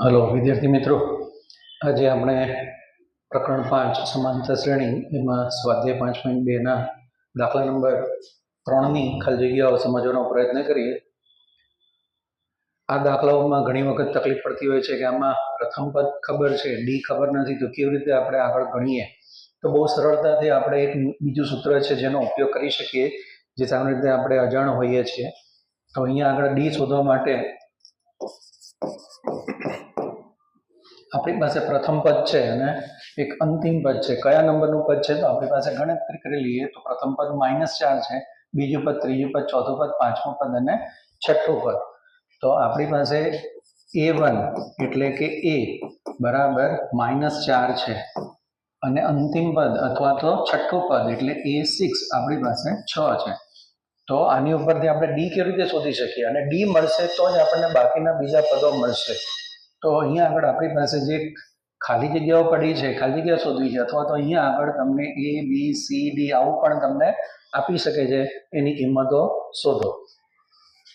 Hello, વિદ્યાર્થી મિત્રો. આજે આપણે પ્રકરણ પાંચ, સમાંતર શ્રેણી, એમાં સ્વાધ્યાય પાંચ પોઈન્ટ બેના દાખલા નંબર ત્રણની ખાલી જગ્યાઓ સમજવાનો પ્રયત્ન કરીએ. આ દાખલાઓમાં ઘણી વખત તકલીફ પડતી હોય છે કે આમાં પ્રથમ પદ ખબર છે, ડી ખબર નથી, તો કેવી રીતે આપણે આગળ ગણીએ? તો બહુ સરળતાથી આપણે એક બીજું સૂત્ર છે જેનો ઉપયોગ કરી શકીએ, જે સામાન્ય રીતે આપણે અજાણ હોઈએ છીએ. તો અહીંયા આગળ ડી શોધવા માટે આપણી પાસે પ્રથમ પદ છે અને એક અંતિમ પદ છે. કયા નંબરનું પદ છે? તો આપણી પાસે ગણતરી કરી લઈએ તો પ્રથમ પદ માઇનસ ચાર છે, બીજું પદ ત્રીજું પદ, ચોથું પદ, પાંચમું પદ અને છઠ્ઠું પદ. તો આપણી પાસે એ વન એટલે કે એ બરાબર માઇનસ ચાર છે અને અંતિમ પદ અથવા તો છઠ્ઠું પદ એટલે એ સિક્સ આપણી પાસે છ છે. તો આની ઉપરથી આપણે ડી કેવી રીતે શોધી શકીએ? અને ડી મળશે તો જ આપણને બાકીના બીજા પદો મળશે. તો અહીંયા આગળ આપણી પાસે જે ખાલી જગ્યાઓ પડી છે, ખાલી જગ્યા શોધવી છે, અથવા તો અહીંયા આગળ તમને એ બી સી ડી આવું પણ તમને આપી શકે છે, એની કિંમતો શોધો.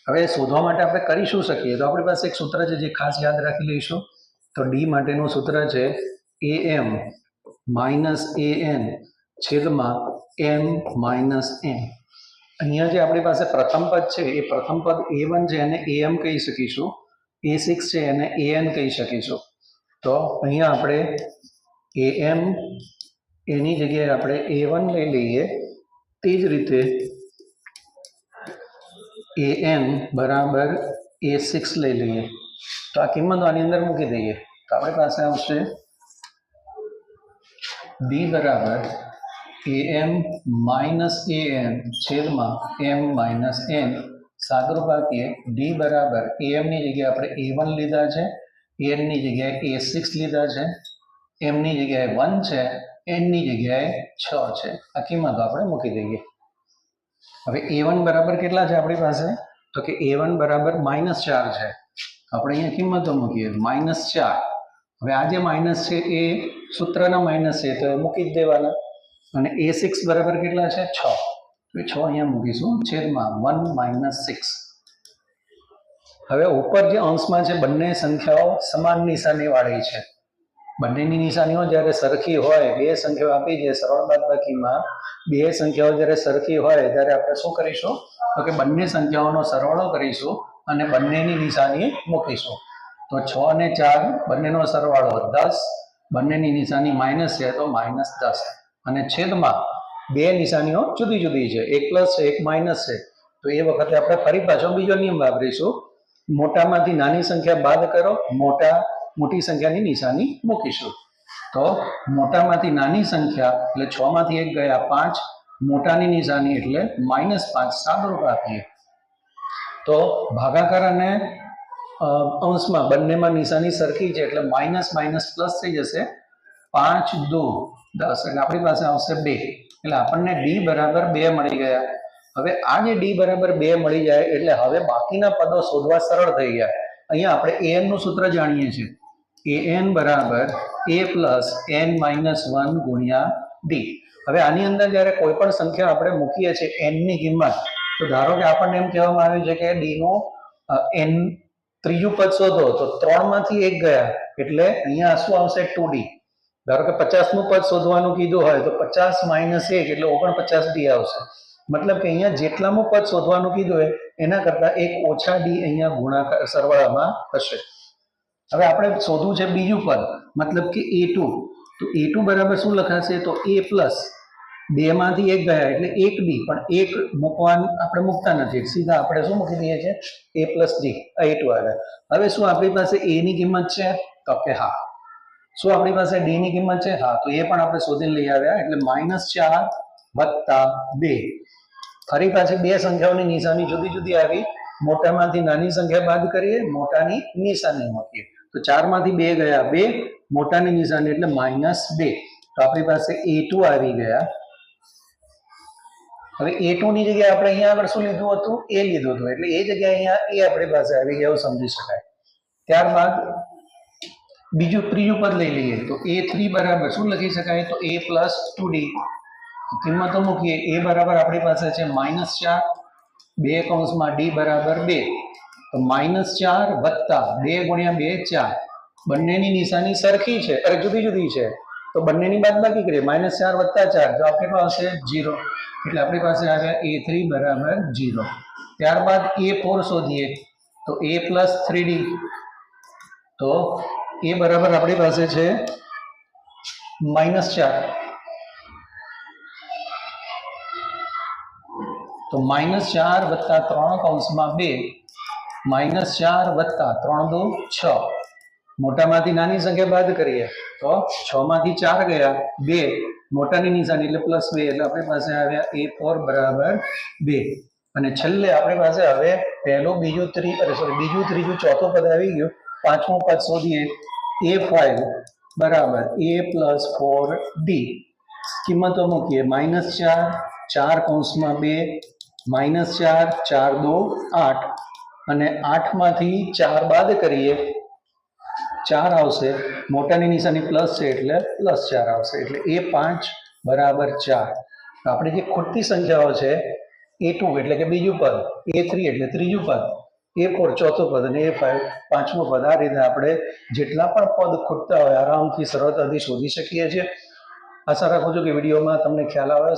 હવે શોધવા માટે આપણે કરી શું શકીએ? તો આપણી પાસે એક સૂત્ર છે જે ખાસ યાદ રાખી લઈશું. તો ડી માટેનું સૂત્ર છે એ એમ માઇનસ એ એન છેદમાં એમ માઇનસ એમ અહીંયા જે આપણી પાસે પ્રથમ પદ છે, એ પ્રથમ પદ એ વન છે, એને એ એમ કહી શકીશું. એ સિક્સ છે એને એ એન કહી શકીશું. તો અહીંયા આપણે એ એમ એની જગ્યાએ આપણે એ વન લઈ લઈએ. તે જ રીતે એ એન બરાબર એ સિક્સ લઈ લઈએ. તો આ કિંમતો આની અંદર મૂકી દઈએ. તો આપણી પાસે આવશે બી બરાબર એ એમ માઇનસ એ એન છેદમાં એમ માઇનસ એન સાદુરૂપ આપીએ ડી બરાબર એમની જગ્યાએ આપણે એ વન લીધા છે એનની જગ્યાએ એ સિક્સ લીધા છે એમની જગ્યાએ વન છે એનની જગ્યાએ છ છે. આ કિંમતો આપણે મૂકી દઈએ. હવે એ વન બરાબર કેટલા છે આપણી પાસે? તો કે એ વન બરાબર માઇનસ ચાર છે. આપણે અહીંયા કિંમતો મૂકીએ માઇનસ ચાર. હવે આ જે માઇનસ છે એ સૂત્રના માઇનસ છે, તો એ મૂકી જ દેવાના. અને એ સિક્સ બરાબર કેટલા છે? છ. તો છ અહીંયા મૂકીશું. છેદમાં વન માઇનસ સિક્સ હવે ઉપર જે અંશમાં છે, બંને સંખ્યાઓ સમાન નિશાનીવાળી છે. બંનેની નિશાનીઓ જ્યારે સરખી હોય, બે સંખ્યાઓ આપી છે સરળ બાદબાકીમાં બે સંખ્યાઓ જ્યારે સરખી હોય, ત્યારે આપણે શું કરીશું? તો કે બંને સંખ્યાઓનો સરવાળો કરીશું અને બંનેની નિશાની મૂકીશું. તો છ અને ચાર બંનેનો સરવાળો દસ, બંનેની નિશાની માઇનસ છે તો માઇનસ દસ. અને છેદમાં બે નિશાનીઓ જુદી જુદી છે. એક પ્લસ છે એક માઇનસ છે. તો એ વખતે આપણે ફરી પાછો બીજો નિયમ વાપરીશું. મોટામાંથી નાની સંખ્યા બાદ કરો, મોટા, મોટી સંખ્યાની નિશાની મૂકીશું. તો મોટામાંથી નાની સંખ્યા એટલે છ માંથી એક ગયા પાંચ, મોટાની નિશાની એટલે માઇનસ પાંચ સાદરૂપ આપીએ. તો ભાગાકાર અને અંશમાં બંનેમાં નિશાની સરખી છે એટલે માઇનસ માઇનસ પ્લસ થઈ જશે પાંચ દો દસ. એટલે આપણી પાસે આવશે બે. એટલે આપણને ડી બરાબર બે મળી ગયા. હવે આ જે ડી બરાબર બે મળી જાય એટલે હવે બાકીના પદો શોધવા સરળ થઈ ગયા. અહીંયા આપણે એનનું સૂત્ર જાણીએ છીએ. એ એન બરાબર A plus N minus one ગુણ્યા ડી હવે આની અંદર જ્યારે કોઈ પણ સંખ્યા આપણે મૂકીએ છીએ એનની કિંમત, તો ધારો કે આપણને એમ કહેવામાં આવ્યું છે કે ડી નું એન ત્રીજું પદ શોધો, તો ત્રણમાંથી એક ગયા. એટલે અહીંયા શું આવશે? ટુ ડી ધારો કે પચાસનું પદ શોધવાનું કીધું હોય તો પચાસ માઇનસ એક એટલે ઓગણપચાસ ડી આવશે. મતલબ કે અહીંયા જેટલામાં પદ શોધવાનું કીધું હોય, એના કરતાં એક ઓછા ડી અહીંયા ગુણાકાર સરવાળામાં હશે હવે આપણે શોધવું છે બીજું પદ, મતલબ કે એ તો એ બરાબર શું લખાશે? તો એ પ્લસ બેમાંથી એક ગયા એટલે એક ડી. પણ એક મૂકવાનું આપણે મૂકતા નથી. સીધા આપણે શું મૂકી દઈએ છીએ? A plus D. A two આવે હવે શું આપણી પાસે એની કિંમત છે? તો કે હા. શું આપણી પાસે ડી ની કિંમત છે? હા, તો એ પણ આપણે શોધીને લઈ આવ્યા, એટલે માઇનસ ચાર વત્તા બે. ફરી પાછી બે સંખ્યાઓની નિશાની જુદી જુદી આવી. મોટામાંથી નાની સંખ્યા બાદ કરીએ, મોટાની નિશાની મૂકીએ. તો ચારમાંથી બે ગયા બે, મોટાની નિશાની એટલે માઇનસ બે. તો આપણી પાસે એ ટુ આવી ગયા. હવે એ ટુ ની જગ્યાએ આપણે અહીંયા આગળ શું લીધું હતું? એ લીધું હતું. એટલે એ જગ્યાએ અહીંયા એ આપણી પાસે આવી ગયા, એવું સમજી શકાય. ત્યારબાદ બીજું ત્રીજું પદ લઈ લઈએ. તો એ થ્રી બરાબર શું લખી શકાય? તો એ પ્લસ ટુ ડી કિંમતો મૂકીએ. એ બરાબર આપણી પાસે છે માઇનસ ચાર, બે કૌંસમાં ડી બરાબર બે. તો માઇનસ ચાર વત્તા બે ગુણ્યા બે ચાર. બંનેની નિશાની સરખી છે. અરે, જુદી જુદી છે. તો બંનેની બાદ બાકી કરીએ. માઇનસ ચાર વત્તા ચાર. તો આપણે આવશે? જીરો એટલે આપણી પાસે આવ્યા એ થ્રી બરાબર જીરો ત્યારબાદ એ ફોર શોધીએ. તો એ પ્લસ થ્રી ડી તો એ બરાબર આપણી પાસે છે માઇનસ ચાર. તો માઇનસ ચાર વત્તા ત્રણ કૌંસમાં બે, માઇનસ ચાર વત્તા ત્રણ દો છ. મોટામાંથી નાની સંખ્યા બાદ કરીએ તો છ માંથી ચાર ગયા, બે. મોટાની નિશાની એટલે પ્લસ બે, એટલે આપણી પાસે આવ્યા એ ફોર બરાબર બે. અને છેલ્લે આપણી પાસે હવે પહેલું, બીજું, ત્રી, અરે સોરી બીજું, ત્રીજું, ચોથું પદ આવી ગયું. પાંચમું પદ શોધીએ. એ ફાઈવ બરાબર એ પ્લસ ફોર ડી કિંમતો મૂકીએ. માઇનસ ચાર ચાર કૌંસમાં બે, માઇનસ ચાર ચાર દો, આઠ. અને આઠમાંથી ચાર બાદ કરીએ, ચાર આવશે. મોટાની નિશાની પ્લસ છે એટલે પ્લસ ચાર આવશે. એટલે એ પાંચ બરાબર ચાર. આપણે જે ખોટી સંખ્યાઓ છે એ ટુ એટલે કે બીજું પદ. એ થ્રી એટલે ત્રીજું પદ. એ ફોર ચોથો પદ અને એ ફાઈવ પાંચમું પદ આ રીતે આપણે જેટલા પણ પદ ખૂટતા હોય, આરામથી સરળતાથી શોધી શકીએ છીએ. આશા રાખું છું કે વિડીયોમાં તમને ખ્યાલ આવે